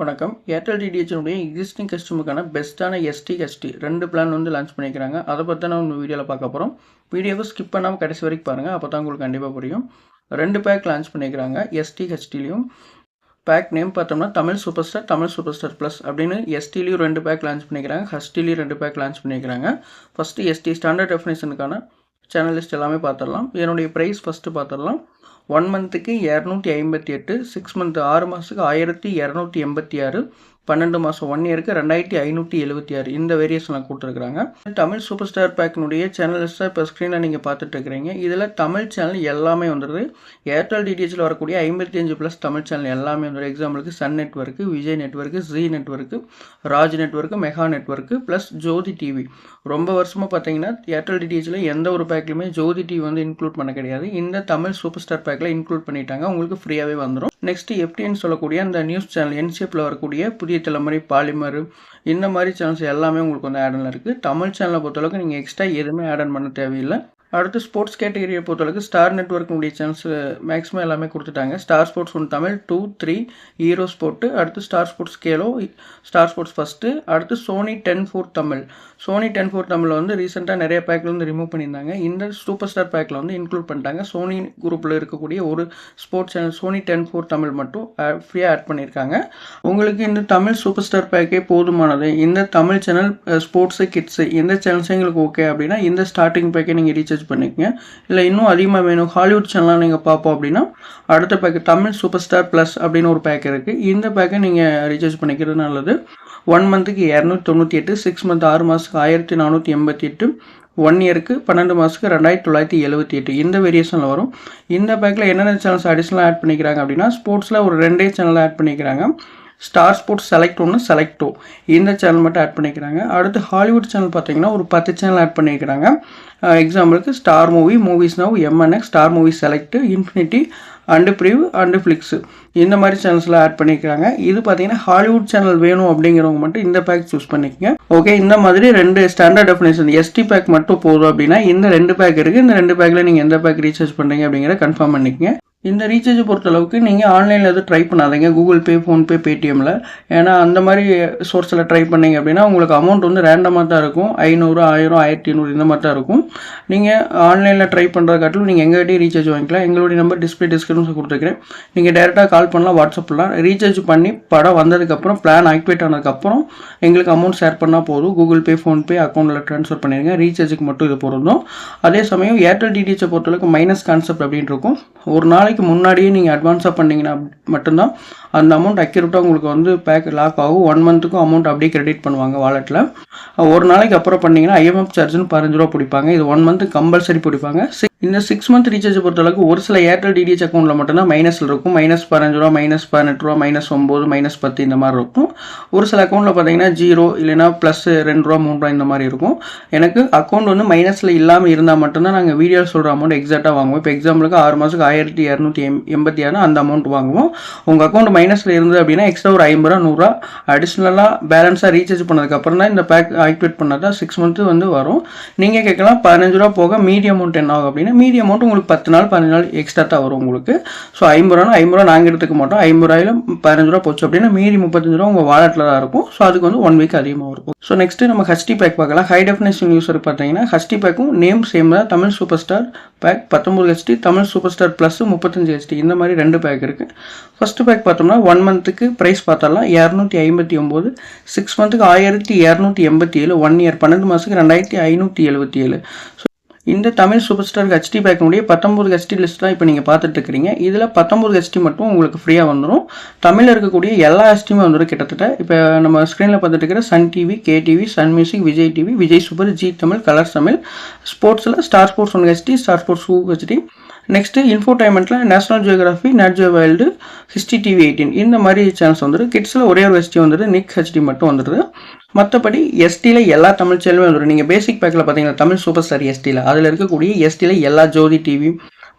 வணக்கம். Airtel டிடிஹெச்னுடைய existing கஸ்டமருக்கான பெஸ்ட்டான எஸ்டி ஹெச்டி ரெண்டு பிளான் வந்து லான்ச் பண்ணிக்கிறாங்க அதை பற்றி தான் நம்ம வீடியோவில் பார்க்க போகிறோம் வீடியோவை ஸ்கிப் பண்ணாமல் கடைசி வரைக்கும் பாருங்கள் அப்போ தான் உங்களுக்கு கண்டிப்பாக புரியும். ரெண்டு பேக் லான்ச் பண்ணிக்கிறாங்க எஸ்டி ஹெச்டிலையும் பேக் நேம் பார்த்தோம்னா Tamil super star Tamil super star plus அப்படின்னு எஸ்டிலையும் ரெண்டு பேக் லான்ச் பண்ணிக்கிறாங்க ஹஸ்டிலையும் ரெண்டு பேக் லான்ச் பண்ணிக்கிறாங்க ஃபஸ்ட்டு எஸ்டி ஸ்டாண்டர்ட் டெஃபினேஷனுக்கான சேனலிஸ்ட் எல்லாமே பார்த்துடலாம். இதனுடைய ப்ரைஸ் ஃபஸ்ட்டு பார்த்துடலாம். ஒன் மந்த்துக்கு இரநூத்தி ஐம்பத்தி எட்டு சிக்ஸ் மந்த் ஆறு மாதத்துக்கு ஆயிரத்தி இரநூத்தி எண்பத்தி ஆறு பன்னெண்டு மாதம் ஒன் இயருக்கு ரெண்டாயிரத்தி ஐநூற்றி எழுபத்தி ஆறு இந்த வேரியேஷனில் கொடுத்துருக்குறாங்க. தமிழ் சூப்பர் ஸ்டார் பேக்கினுடைய சேனல் இப்போ ஸ்க்ரீனில் நீங்கள் பார்த்துட்டு இருக்கிறீங்க. இதில் தமிழ் சேனல் எல்லாமே வந்துடுது ஏர்டெல் டிடிஎச்சில் வரக்கூடிய ஐம்பத்தி அஞ்சு ப்ளஸ் தமிழ் சேனல் எல்லாமே வந்துடும் எக்ஸாம்பிளுக்கு Sun network Vijay network Zee network Raj network mega network plus Jothi TV ரொம்ப வருஷமாக பார்த்தீங்கன்னா ஏர்டெல் டிடிஎச்சில் எந்த ஒரு பேக்லையுமே ஜோதி டிவி வந்து இன்க்ளூட் பண்ண கிடையாது. இந்த தமிழ் சூப்பர் ஸ்டார் பேக்கில் இன்க்ளூட் பண்ணிட்டாங்க. உங்களுக்கு ஃப்ரீயாகவே வந்துடும் நெக்ஸ்ட்டு எப்படின்னு சொல்லக்கூடிய அந்த நியூஸ் சேனல் என்ஷேப்பில் வரக்கூடிய புதிய தலைமுறை பாலிமர் இந்த மாதிரி சேனல்ஸ் எல்லாமே உங்களுக்கு வந்து ஆட் இருக்குது தமிழ் சேனலை பொறுத்தளவுக்கு நீங்கள் எக்ஸ்ட்ரா எதுவுமே ஆட் பண்ண தேவையில்லை. அடுத்து ஸ்போர்ட்ஸ் கேட்டகரியை பொறுத்தளவுக்கு ஸ்டார் நெட்ஒர்க்கினுடைய சேனல்ஸ் மேக்ஸிமம் எல்லாமே கொடுத்துட்டாங்க. Star sports one Tamil two three hero sport அடுத்து star sports Khelo star sports first அடுத்து Sony ten four Tamil. Sony ten four தமிழில் வந்து ரீசெண்டாக நிறைய பேக்கில் வந்து ரிமூவ் பண்ணியிருந்தாங்க. இந்த சூப்பர் ஸ்டார் பேக்கில் வந்து இன்க்ளூட் பண்ணிட்டாங்க. சோனி குரூப்பில் இருக்கக்கூடிய ஒரு sports channel Sony ten four Tamil மட்டும் ஃப்ரீயாக ஆட் பண்ணியிருக்காங்க. உங்களுக்கு இந்த தமிழ் சூப்பர் ஸ்டார் பேக்கே போதுமானது இந்த தமிழ் சேனல் ஸ்போர்ட்ஸு கிட்ஸு எந்த சேனல்ஸும் எங்களுக்கு ஓகே அப்படின்னா இந்த ஸ்டார்டிங் பேக்கே நீங்கள் ரீசார்ஜ் பண்ணிக்கோங்க. இல்லை இன்னும் அதிகமாக வேணும். ஹாலிவுட் சேனலாக நீங்கள் பார்ப்போம் அப்படின்னா அடுத்த pack Tamil super star plus அப்படின்னு ஒரு பேக் இருக்குது இந்த பேக்கை நீங்கள் ரீசார்ஜ் பண்ணிக்கிறது நல்லது. ஒன் மந்த்துக்கு இரநூத்தி தொண்ணூற்றி எட்டு சிக்ஸ் மந்த் ஆறு மாதத்துக்கு ஆயிரத்தி நானூற்றி எண்பத்தி எட்டு ஒன் இயருக்கு பன்னெண்டு மாதத்துக்கு ரெண்டாயிரத்தி தொள்ளாயிரத்தி எழுபத்தி எட்டு. இந்த வேரியேஷனில் வரும். இந்த பேக்கில் என்னென்ன சேனல்ஸ் அடிஷ்னலாக ஆட் பண்ணிக்கிறாங்க அப்படின்னா ஸ்போர்ட்ஸில் ஒரு ரெண்டே சேனல் ஆட் பண்ணிக்கிறாங்க. ஸ்டார் ஸ்போர்ட்ஸ் செலக்ட் ஒன்று செலக்ட் டூ இந்த சேனல் மட்டும் ஆட் பண்ணிக்கிறாங்க. அடுத்து ஹாலிவுட் சேனல் பார்த்தீங்கன்னா ஒரு பத்து சேனல் ஆட் பண்ணிக்கிறாங்க. எக்ஸாம்பிளுக்கு star movie movies now MNX star movie select infinity and prive and flix இந்த மாதிரி சேனல்ஸ்லாம் ஆட் பண்ணிக்கிறாங்க. இது பார்த்தீங்கன்னா ஹாலிவுட் சேனல் வேணும் அப்படிங்கிறவங்க மட்டும் இந்த பேக் சூஸ் பண்ணிக்கங்க. ஓகே இந்த மாதிரி ரெண்டு ஸ்டாண்டர்ட் டெஃபினேஷன் எஸ்டி பேக் மட்டும் போதும் அப்படின்னா இந்த ரெண்டு பேக் இருக்குது இந்த ரெண்டு பேக்கில் நீங்கள் எந்த பேக் ரீசார்ஜ் பண்ணுறீங்க அப்படிங்கிற கன்ஃபார்ம் பண்ணிக்கங்க. இந்த ரீசார்ஜை பொறுத்தளவுக்கு நீங்கள் ஆன்லைனில் எதுவும் ட்ரை பண்ணாதீங்க. கூகுள் பே ஃபோன்பே பேடிஎம்மில் ஏன்னா அந்த மாதிரி சோர்ஸில் ட்ரை பண்ணீங்க அப்படின்னா உங்களுக்கு அமௌண்ட் வந்து ரேண்டமாக தான் இருக்கும். ஐநூறு ஆயிரம் ஆயிரத்தி ஐநூறு இந்த மாதிரி தான் இருக்கும். நீங்கள் ஆன்லைனில் ட்ரை பண்ணுறது காட்டிலும் நீங்கள் எங்கள்கிட்டயும் ரீசார்ஜ் வாங்கிக்கலாம். எங்களுடைய நம்பர் டிஸ்பிளே டிஸ்கிரிப்ஷன் கொடுத்துருக்கிறேன். நீங்கள் டேரெக்டாக கால் பண்ணலாம் வாட்ஸ்அப்லாம் ரீசார்ஜ் பண்ணி படம் வந்ததுக்கப்புறம் பிளான் ஆக்டிவேட் ஆனதுக்கப்புறம் எங்களுக்கு அமௌண்ட் ஷேர் பண்ணால் போதும். கூகுள் பே ஃபோன்பே அக்கௌண்ட்டில் ட்ரான்ஸ்ஃபர் பண்ணிடுங்க. ரீசார்ஜுக்கு மட்டும் இது பொருந்தும். அதே சமயம் ஏர்டெல் டிடிஎச்சை பொறுத்தளவுக்கு மைனஸ் கான்செப்ட் அப்படின்னு இருக்கும். ஒரு நாளைக்கு முன்னாடியே நீங்கள் அட்வான்ஸாக பண்ணிங்கன்னா மட்டும்தான் அந்த அமௌண்ட் அக்யூரேட்டாக உங்களுக்கு வந்து பேக் லாக் ஆகும். ஒன் மந்த்துக்கும் அமௌண்ட் அப்படியே கிரெடிட் பண்ணுவாங்க வாலெட்டில் ஒரு நாளைக்கு அப்புறம் பண்ணிங்கன்னா ஐஎம்எஃப் சார்ஜ்னு பதினஞ்சு ரூபா பிடிப்பாங்க. இது ஒன் மந்த்து கம்பல்சரி பிடிப்பாங்க. இந்த சிக்ஸ் மந்த் ரீசார்ஜ் பொறுத்தளவுக்கு ஒரு சில ஏர்டெல் டிடிஎச் அக்கௌண்ட்டில் மட்டும்தான் மைனஸில் இருக்கும். மைனஸ் பதினஞ்சு ரூபா மைனஸ் பதினெட்டு ரூபா மைனஸ் ஒம்பது மைனஸ் பத்து இந்த மாதிரி இருக்கும். ஒரு சில அக்கௌண்ட்டில் பார்த்தீங்கன்னா ஜீரோ இல்லைனா ப்ளஸ் ரெண்டு ரூபா மூணு ரூபா இந்த மாதிரி இருக்கும். எனக்கு அக்கௌண்ட் வந்து மைனஸில் இல்லாமல் இருந்தால் மட்டும்தான் நாங்கள் வீடியோ சொல்கிற அமௌண்ட் எக்ஸாக்டாக வாங்குவோம். இப்போ எக்ஸாம்பிளுக்கு ஆறு மாதத்துக்கு ஆயிரத்தி இரநூத்தி எம் எண்பத்தி ஆறு அந்த அமௌண்ட் வாங்குவோம். உங்கள் அக்கௌண்ட் மைனஸில் இருந்தது அப்படின்னா எக்ஸ்ட்ரா ஒரு ஐம்பது ரூபா நூறுரூவா அடிஷ்னலாக பேலன்ஸாக ரீசார்ஜ் பண்ணதுக்கப்புறம் தான் இந்த பேக் ஆக்டிவேட் பண்ணால் தான் சிக்ஸ் மந்த்து வந்து வரும். நீங்கள் கேட்கலாம் பதினஞ்சு ரூபா போக மீடியம் அமௌண்ட் என்ன ஆகும் அப்படின்னா மீதி அமௌண்ட் உங்களுக்கு பத்து நாள் பதினஞ்சு நாள் எக்ஸ்ட்ரா தான் வரும் உங்களுக்கு. ஸோ ஐம்பது ரூபா ஐம்பது ரூபா நாங்கள் எடுத்துக்க மாட்டோம். ஐம்பது ரூபாயில் பதினஞ்சு ரூபா போச்சு அப்படின்னா மீதி முப்பத்தஞ்சு ரூபா உங்கள் வாலெட்டில் தான் இருக்கும். ஸோ அதுக்கு வந்து ஒன் வீக் அதிகமாக இருக்கும். ஸோ நெக்ஸ்ட்டு நம்ம ஹஸ்டி பேக் பார்க்கலாம். ஹை டெஃபினேஷன் யூஸர் பார்த்தீங்கன்னா ஹஸ்டி பேக்கும் நேம் சேம் தான். தமிழ் சூப்பர் ஸ்டார் பேக் பத்தொம்பது HD Tamil super star plus முப்பத்தஞ்சு ஹெச்டி இந்த மாதிரி ரெண்டு பேக் இருக்குது ஃபஸ்ட்டு பேக் பார்த்தோம்னா ஒன் மந்த்துக்கு ப்ரைஸ் பார்த்தாலாம் இரநூத்தி ஐம்பத்தி ஒம்பது. சிக்ஸ் மந்த்துக்கு ஆயிரத்தி இரநூத்தி எண்பத்தி ஏழு. ஒன் இயர் பன்னெண்டு மாதத்துக்கு ரெண்டாயிரத்தி ஐநூற்றி எழுபத்தி ஏழு. ஸோ இந்த தமிழ் சூப்பர் ஸ்டார் ஹெச்டி பேக்கினுடைய பத்தொம்பது ஹெச்டி லிஸ்ட் தான் இப்போ நீங்கள் பார்த்துட்டு இருக்கிறீங்க இதில் பத்தொம்பது ஹெச்டி மட்டும் உங்களுக்கு ஃப்ரீயாக வந்துடும் தமிழில் இருக்கக்கூடிய எல்லா ஹெச்டியுமே வந்துடும் கிட்டத்தட்ட. இப்போ நம்ம ஸ்க்ரீனில் பார்த்துட்டு இருக்கிற Sun TV K TV Sun music Vijay TV Vijay super Zee Tamil colors Tamil ஸ்போர்ட்ஸில் star sports one HD star sports two HD. Next இன்ஃபோடைன்மெண்ட்டில் national geographic Nat Geo wild history TV eighteen இந்த மாதிரி channels வந்துடும் கிட்ஸில் ஒரே ஒரு HD வந்துடுது நிக் HD மட்டும் வந்துடுது மற்றபடி எஸ்டியில் எல்லா தமிழ் சேனலுமே வந்துடும் நீங்கள் பேசிக் பேக்கில் பார்த்தீங்கன்னா தமிழ் சூப்பர் ஸ்டார் எஸ்டியில் அதில் இருக்கக்கூடிய எஸ்டியில் எல்லா Jothi TV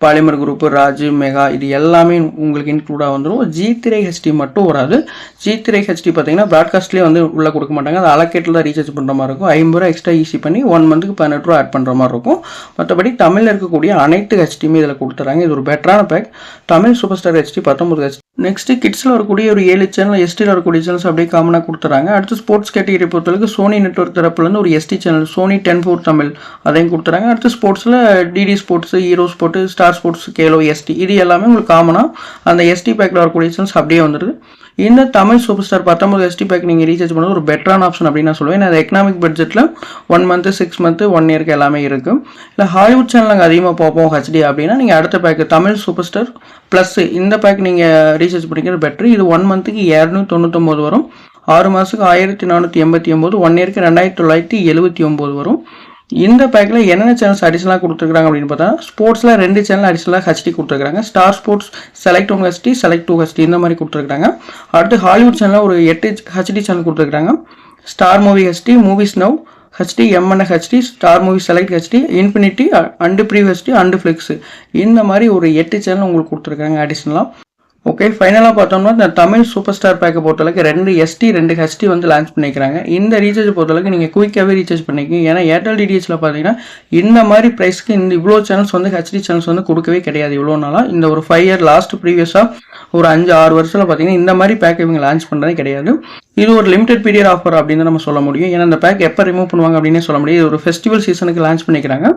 Polimer group Raj mega இது எல்லாமே உங்களுக்கு இன்க்ளூடாக வந்துடும் ஜி திரை ஹெச்டி மட்டும் வராது. ஜி திரை ஹெச்டி பார்த்தீங்கன்னா ப்ராட்காஸ்ட்லேயே வந்து உள்ளே கொடுக்க மாட்டாங்க. அது அலக்கேட்டில் தான் ரீசார்ஜ் பண்ணுற மாதிரி இருக்கும். ஐம்பது ரூபா எக்ஸ்ட்ரா ஈஸி பண்ணி ஒன் மந்த்துக்கு பதினெட்டு ரூபா ஆட் பண்ணுற மாதிரி இருக்கும். மற்றபடி தமிழில் இருக்கக்கூடிய அனைத்து ஹெச்டியுமே இதில் கொடுத்துறாங்க. இது ஒரு பெட்டரான pack Tamil super star HD பத்தொம்பது ஹெச்டி நெக்ஸ்ட்டு கிட்ஸில் வரக்கூடிய ஒரு ஏழு சேனல் எஸ்டியில் வரக்கூடிய சேனல்ஸ் அப்படியே காமனாக கொடுத்துறாங்க. அடுத்து ஸ்போர்ட்ஸ் கேட்டகரி பொறுத்தளவுக்கு சோனி நெட்ஒர்க் தரப்புலேருந்து ஒரு SD channel Sony ten four Tamil அதையும் கொடுத்துறாங்க. அடுத்து ஸ்போர்ட்ஸில் DD sports hero sports star sports Khelo SD இது எல்லாமே உங்களுக்கு காமனாக அந்த எஸ்டி பேக்கில் வரக்கூடிய சேனல்ஸ் அப்படியே வந்துடுது இந்த தமிழ் சூப்பர் ஸ்டார் பத்தொம்பது எஸ்டி பேக் நீங்கள் ரீசார்ஜ் பண்ணுறது ஒரு பெட்டரான ஆப்ஷன் அப்படின்னு நான் சொல்லுவேன். அது எக்கனாமிக் பட்ஜெட்டில் one month six month one இயர்க்கு எல்லாமே இருக்கும் இல்லை ஹாலிவுட் சேனல் நாங்கள் அதிகமாக பார்ப்போம் ஹெச்டி அப்படின்னா நீங்கள் அடுத்த pack Tamil super star plus இந்த பேக் நீங்கள் ரீசார்ஜ் பண்ணிக்கிறது பெட்ரு இது ஒன் மந்த்துக்கு இரநூத்தி தொண்ணூத்தொம்பது வரும். ஆறு மாதத்துக்கு ஆயிரத்தி நானூற்றி எண்பத்தி ஒம்பது ஒன் இயருக்கு ரெண்டாயிரத்தி தொள்ளாயிரத்தி எழுபத்தி ஒம்பது வரும். இந்த பேக்கில் என்னென்ன சேனல்ஸ் அடிஷனலாக கொடுத்துருக்காங்க அப்படின்னு பார்த்தா ஸ்போர்ட்ஸில் ரெண்டு சேனல் அடிஷனலாக ஹெச்டி கொடுத்துருக்காங்க star sports select one HD select two HD இந்த மாதிரி கொடுத்துருக்காங்க அடுத்து ஹாலிவுட் சேனலில் ஒரு எட்டு ஹெச்டி சேனல் கொடுத்துருக்காங்க star movie HD movies now HD எம்என்எ HD star movie select HD infinity and prive HD and flix இந்த மாதிரி ஒரு எட்டு சேனல் உங்களுக்கு கொடுத்துருக்காங்க அடிஷ்னலாக ஓகே ஃபைனலாக பார்த்தோம்னா இந்த தமிழ் சூப்பர் ஸ்டார் பேக்கை பொறுத்தளவுக்கு ரெண்டு எஸ்டி ரெண்டு ஹெச்டி வந்து லான்ச் பண்ணிக்கிறாங்க. இந்த ரீசார்ஜ் பொறுத்தளவுக்கு நீங்கள் குயிக்காகவே ரீசார்ஜ் பண்ணிக்கிங்க. ஏன்னா ஏர்டெல் டிடிஎஸில் பார்த்தீங்கன்னா இந்த மாதிரி ப்ரைஸ்க்கு இந்த இவ்வளோ சேனல்ஸ் வந்து ஹெச்டி சேனல்ஸ் வந்து கொடுக்கவே கிடையாது இவ்வளோ நாளாக இந்த ஒரு ஃபைவ் இயர் லாஸ்ட் ப்ரீவியஸாக ஒரு அஞ்சு ஆறு வருஷத்தில் பார்த்தீங்கன்னா இந்த மாதிரி பேக் இவங்க லான்ச் பண்ணுறதே கிடையாது. இது ஒரு லிமிடெட் பீரியட் ஆஃபர் அப்படின்னு நம்ம சொல்ல முடியும். ஏன்னா இந்த பேக் எப்போ ரிமூவ் பண்ணுவாங்க அப்படின்னே சொல்ல முடியும் இது ஒரு ஃபெஸ்டிவல் சீசனுக்கு லான்ச் பண்ணிக்கிறாங்க.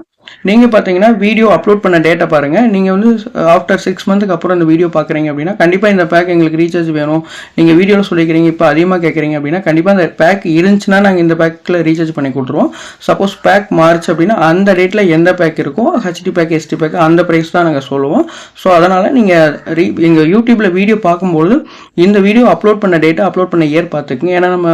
நீங்கள் பார்த்தீங்கன்னா வீடியோ அப்லோட் பண்ண டேட்டா பாருங்கள் நீங்கள் வந்து ஆஃப்டர் சிக்ஸ் மந்த்துக்கு அப்புறம் இந்த வீடியோ பார்க்குறீங்க அப்படின்னா கண்டிப்பாக இந்த பேக் எங்களுக்கு ரீசார்ஜ் வேணும். நீங்கள் வீடியோவில் சொல்லிக்கிறீங்க இப்போ அதிகமாக கேட்குறீங்க அப்படின்னா கண்டிப்பாக அந்த பேக் இருந்துச்சுன்னா நாங்கள் இந்த பேக்கில் ரீசார்ஜ் பண்ணி கொடுத்துருவோம். சப்போஸ் பேக் மாறுச்சு அப்படின்னா அந்த டேட்டில் எந்த பேக் இருக்கோ ஹெச்டி பேக் எஸ்டி பேக் அந்த ப்ரைஸ் தான் நாங்கள் சொல்லுவோம். ஸோ அதனால் நீங்கள் ரீ எங்கள் யூடியூப்பில் வீடியோ பார்க்கும்போது இந்த வீடியோ அப்லோட் பண்ண டேட்டா அப்லோட் பண்ண இயர் பார்த்துக்குங்க ஏன்னா நம்ம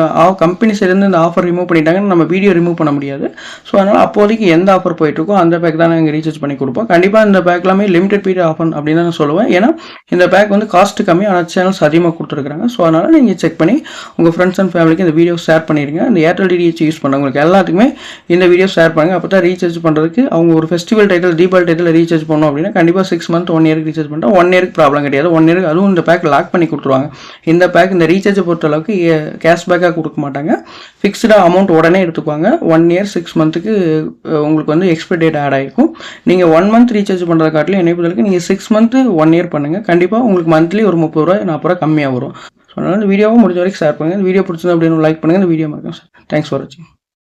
கம்பெனிஸ்லேருந்து இந்த ஆஃபர் ரிமூவ் பண்ணிட்டாங்கன்னு நம்ம வீடியோ ரிமூவ் பண்ண முடியாது. ஸோ அதனால் அப்போதைக்கு எந்த ஆஃபர் போயிட்டுருக்கோ அந்த பேக் தான் நாங்கள் ரீசார்ஜ் பண்ணி கொடுப்போம். கண்டிப்பாக இந்த பேக் எல்லாமே லிமிடெட் பீரியட் ஆஃபர் அப்படின்னு தான் நான் சொல்லுவேன். ஏன்னா இந்த பேக் வந்து காஸ்ட் கம்மி ஆனால் சேனல்ஸ் அதிகமாக கொடுத்துருக்காங்க ஸோ அதனால் நீங்கள் செக் பண்ணி உங்கள் ஃப்ரெண்ட்ஸ் அண்ட் ஃபேமிலிக்கு இந்த வீடியோ ஷேர் பண்ணிடுங்க இந்த ஏர்டெல் டிடிஹெச் யூஸ் பண்ணவங்களுக்கு எல்லாத்துக்குமே இந்த வீடியோ ஷேர் பண்ணுங்கள் அப்போ தான் ரீசார்ஜ் பண்ணுறதுக்கு அவங்க ஒரு festival title Deepavali title recharge பண்ணோம் அப்படின்னா கண்டிப்பாக சிக்ஸ் மந்த் ஒன் இயருக்கு ரீசார்ஜ் பண்ணிட்டா ஒன் இயருக்கு ப்ராப்ளம் கிடையாது. ஒன் இயருக்கு அதுவும் இந்த பேக் லாக் பண்ணி கொடுத்துருவாங்க. இந்த பேக் இந்த ரீசார்ஜை பொறுத்த அளவுக்கு கேஷ்பேக்காக கொடுக்க மாட்டாங்க. ஃபிக்ஸ்டாக அமௌண்ட் உடனே எடுத்துக்குவாங்க. ஒன் இயர் சிக்ஸ் மந்த்துக்கு உங்களுக்கு வந்து எக்ஸ்பைரி அப்டேட் ஆட் ஆகிருக்கும் நீங்கள் ஒன் மந்த் ரீசார்ஜ் பண்ணுறத காட்டிலும் என்னை பொறுத்தளவுக்கு நீங்கள் சிக்ஸ் மந்த்து ஒன் இயர் பண்ணுங்கள் கண்டிப்பாக உங்களுக்கு மந்த்லி ஒரு முப்பது ரூபா நாற்பது ரூபா கம்மியாக வரும். ஸோ அதனால் இந்த வீடியோவும் முடிஞ்ச வரைக்கும் ஷேர் பண்ணுங்கள் வீடியோ பிடிச்சது அப்படின்னு லைக் பண்ணுங்கள் இந்த வீடியோ மறக்காம சார் தேங்க்ஸ் ஃபார் வாட்சிங்